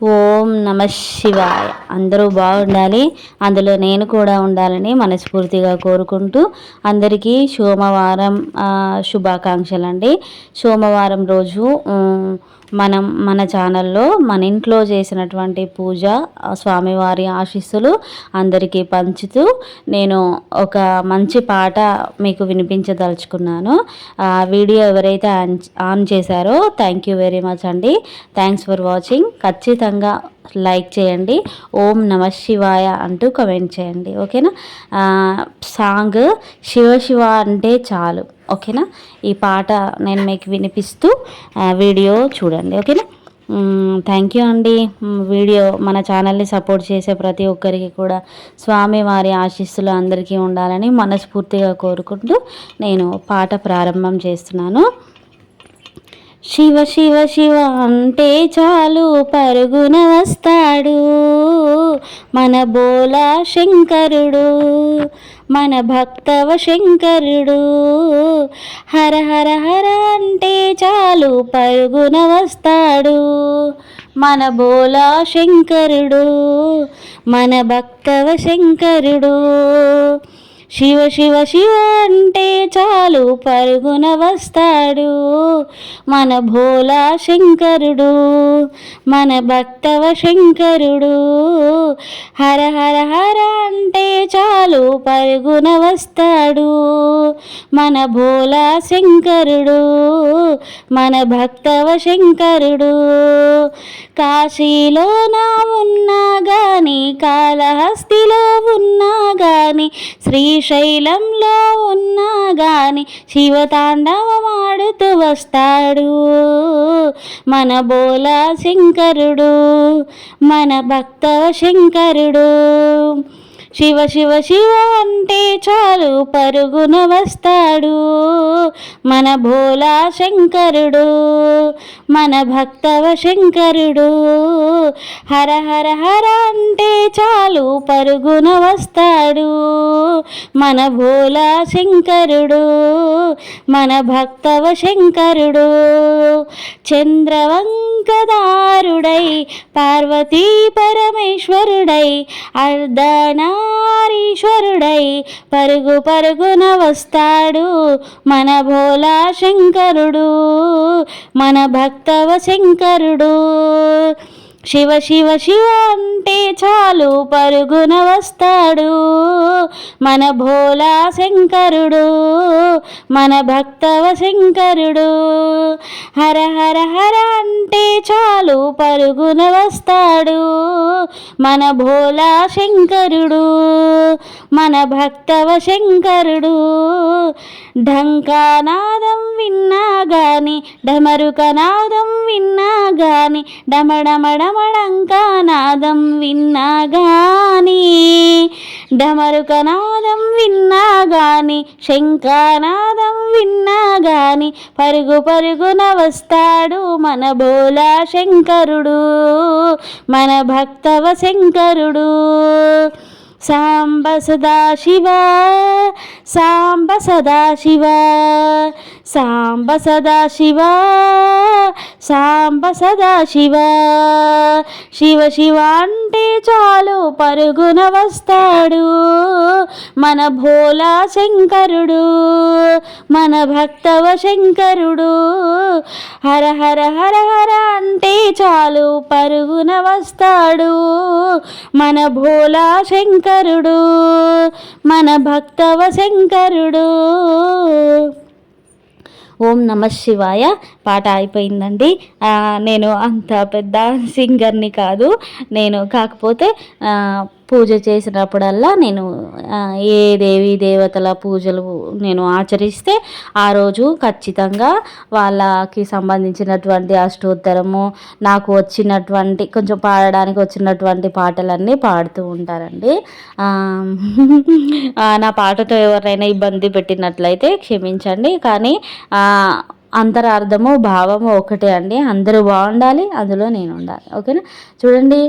ఓం నమ శివాయ. అందరూ బాగుండాలి. అందులో నేను కూడా ఉండాలని మనస్ఫూర్తిగా కోరుకుంటూ అందరికీ సోమవారం శుభాకాంక్షలు అండి సోమవారం రోజు మనం మన ఛానల్లో మన ఇంట్లో చేసినటువంటి పూజ స్వామివారి ఆశీస్సులు అందరికీ పంచుతూ నేను ఒక మంచి పాట మీకు వినిపించదలుచుకున్నాను. ఆ వీడియో ఎవరైతే ఆన్ ఆన్ చేశారో థ్యాంక్ యూ వెరీ మచ్ అండి. థ్యాంక్స్ ఫర్ వాచింగ్ ఖచ్చితంగా లైక్ చేయండి. ఓం నమ శివాయ అంటూ కమెంట్ చేయండి. ఓకేనా? సాంగ్ శివ శివ అంటే చాలు. ఓకేనా? ఈ పాట నేను మీకు వినిపిస్తూ వీడియో చూడండి ఓకేనా? థ్యాంక్ యూ అండి. వీడియో మన ఛానల్ని సపోర్ట్ చేసే ప్రతి ఒక్కరికి కూడా స్వామి వారి ఆశీస్సులు అందరికీ ఉండాలని మనస్ఫూర్తిగా కోరుకుంటూ నేను పాట ప్రారంభం చేస్తున్నాను. శివ శివ శివ అంటే చాలు పరుగున వస్తాడు. మన బోలా శంకరుడు మన భక్తవ శంకరుడు. హర హర హర అంటే చాలు పరుగున వస్తాడు. మన బోలా శంకరుడు మన భక్తవ శంకరుడు. శివ శివ శివ అంటే చాలు పరుగున వస్తాడు. మన భోలా శంకరుడు మన భక్తవ శంకరుడు. హర హర హర అంటే చాలు పరుగున వస్తాడు. మన భోలా శంకరుడు మన భక్తవ శంకరుడు. కాశీలో నా ఉన్నా గాని కాళహస్తిలో గాని శ్రీశైలంలో ఉన్నా గాని శివతాండవమాడుతూ వస్తాడు. మన బోలా శంకరుడు మన భక్త శంకరుడు. శివ శివ శివ అంటే చాలు పరుగున వస్తాడు. మన భోలా శంకరుడు మన భక్తవ శంకరుడు. హర హర హర అంటే చాలు పరుగున వస్తాడు. మన భోలా శంకరుడు మన భక్తవ శంకరుడు. చంద్రవంకదారుడై పార్వతీ పరమేశ్వరుడై అర్ధనారీశ్వరుడై పరుగు పరుగున వస్తాడు మన భోలా శంకరుడు మన భక్తవ శంకరుడు. శివ శివ శివ అంటే చాలు పరుగున వస్తాడు. మన భోలా శంకరుడు మన భక్తవ శంకరుడు. హర హర హర అంటే చాలు పరుగున వస్తాడు. మన భోలా శంకరుడు మన భక్తవ శంకరుడు. ఢంకానాదం విన్నా గాని డమరుకనాదం విన్నా గాని డమడమడమడంకానాదం విన్నా గాని డమరుకనాదం విన్నా గాని శంఖానాదం విన్నా గాని పరుగు పరుగున వస్తాడు మన బోలా శంకరుడు మన భక్తవ శంకరుడు. సాంబ సదాశివ సాంబ సదాశివ సాంబ సదాశివ సాంబ సదాశివ. శివ శివ అంటే చాలు పరుగున వస్తాడు. మన భోలా శంకరుడు మన భక్తవ శంకరుడు. హర హర హర హర అంటే చాలు పరుగున వస్తాడు. మన భోలా శంకరుడు మన భక్తవ శంకరుడు. ఓం నమ శివాయ. పాట అయిపోయిందండి. నేను అంత పెద్ద సింగర్ని కాదు. నేను కాకపోతే పూజ చేసినప్పుడల్లా నేను ఏ దేవి దేవతల పూజలు నేను ఆచరిస్తే ఆ రోజు ఖచ్చితంగా వాళ్ళకి సంబంధించినటువంటి అష్టోత్తరము నాకు వచ్చినటువంటి కొంచెం పాడడానికి వచ్చినటువంటి పాటలన్నీ పాడుతూ ఉంటారండి. నా పాటతో ఎవరైనా ఇబ్బంది పెట్టినట్లయితే క్షమించండి. కానీ అంతరార్థము భావము ఒకటే అండి. అందరూ బాగుండాలి అందులో నేను ఉండాలి. ఓకేనా? చూడండి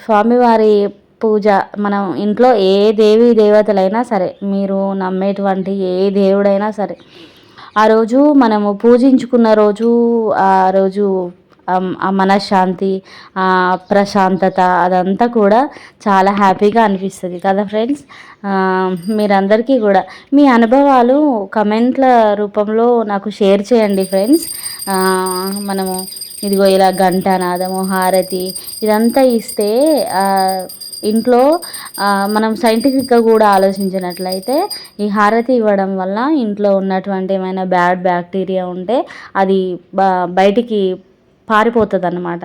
స్వామివారి పూజ మనం ఇంట్లో ఏ దేవి దేవతలైనా సరే మీరు నమ్మేటువంటి ఏ దేవుడైనా సరే ఆ రోజు మనము పూజించుకున్న రోజు ఆ రోజు ఆ మనశ్శాంతి ప్రశాంతత అదంతా కూడా చాలా హ్యాపీగా అనిపిస్తుంది కదా ఫ్రెండ్స్? మీరందరికీ కూడా. మీ అనుభవాలు కమెంట్ల రూపంలో నాకు షేర్ చేయండి ఫ్రెండ్స్. మనము ఇదిగో ఇలా నాదము హారతి ఇదంతా ఇస్తే ఇంట్లో మనం సైంటిఫిక్గా కూడా ఆలోచించినట్లయితే ఈ హారతి ఇవ్వడం వల్ల ఇంట్లో ఉన్నటువంటి ఏమైనా బ్యాడ్ బ్యాక్టీరియా ఉంటే అది బయటికి పారిపోతుంది అనమాట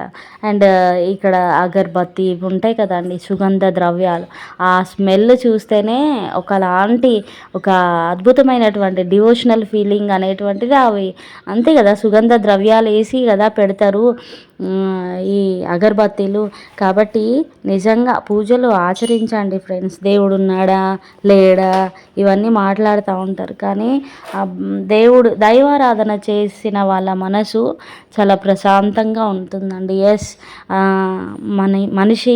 అండ్ ఇక్కడ అగర్బత్తి ఇవి ఉంటాయి కదండి సుగంధ ద్రవ్యాలు. ఆ స్మెల్ చూస్తేనే ఒకలాంటి ఒక అద్భుతమైనటువంటి డివోషనల్ ఫీలింగ్ అనేటువంటిది అవి అంతే కదా సుగంధ ద్రవ్యాలు వేసి కదా పెడతారు ఈ అగరబత్తీలు. కాబట్టి నిజంగా పూజలు ఆచరించండి ఫ్రెండ్స్. దేవుడు ఉన్నాడా లేడా ఇవన్నీ మాట్లాడుతూ ఉంటారు. కానీ దేవుడు దైవారాధన చేసిన వాళ్ళ మనసు చాలా ప్రశాంత ప్రశాంతంగా ఉంటుందండి. ఎస్ మన మనిషి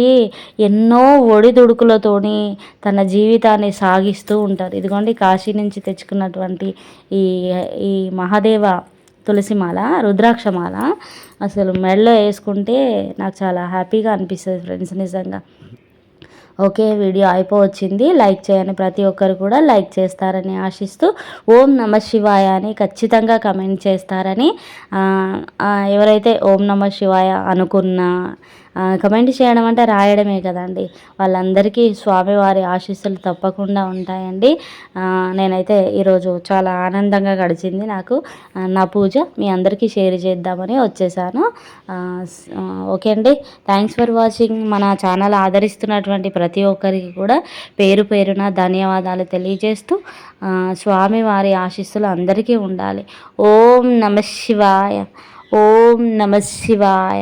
ఎన్నో ఒడిదుడుకులతోని తన జీవితాన్ని సాగిస్తూ ఉంటారు. ఇదిగోండి కాశీ నుంచి తెచ్చుకున్నటువంటి ఈ ఈ మహాదేవ తులసిమాల రుద్రాక్షమాల. అసలు మెడలో వేసుకుంటే నాకు చాలా హ్యాపీగా అనిపిస్తుంది ఫ్రెండ్స్ నిజంగా. Okay video అయిపోవచ్చింది. లైక్ చేయని ప్రతి ఒక్కరు కూడా లైక్ చేస్తారని ఆశిస్తూ ఓం నమ శివాయ అని ఖచ్చితంగా కమెంట్ చేస్తారని ఎవరైతే ఓం నమ శివాయ అనుకున్న కమెంట్ చేయడం అంటే రాయడమే కదండి. వాళ్ళందరికీ స్వామివారి ఆశీస్సులు తప్పకుండా ఉంటాయండి. నేనైతే ఈరోజు చాలా ఆనందంగా గడిచింది నాకు. నా పూజ మీ అందరికీ షేర్ చేద్దామని వచ్చేసాను. ఓకే అండి. థ్యాంక్స్ ఫర్ వాచింగ్ మన ఛానల్ ఆదరిస్తున్నటువంటి ప్రతి ఒక్కరికి కూడా పేరు పేరున ధన్యవాదాలు తెలియజేస్తూ స్వామివారి ఆశీస్సులు అందరికీ ఉండాలి. ఓం నమ శివాయ. ఓం నమ శివాయ.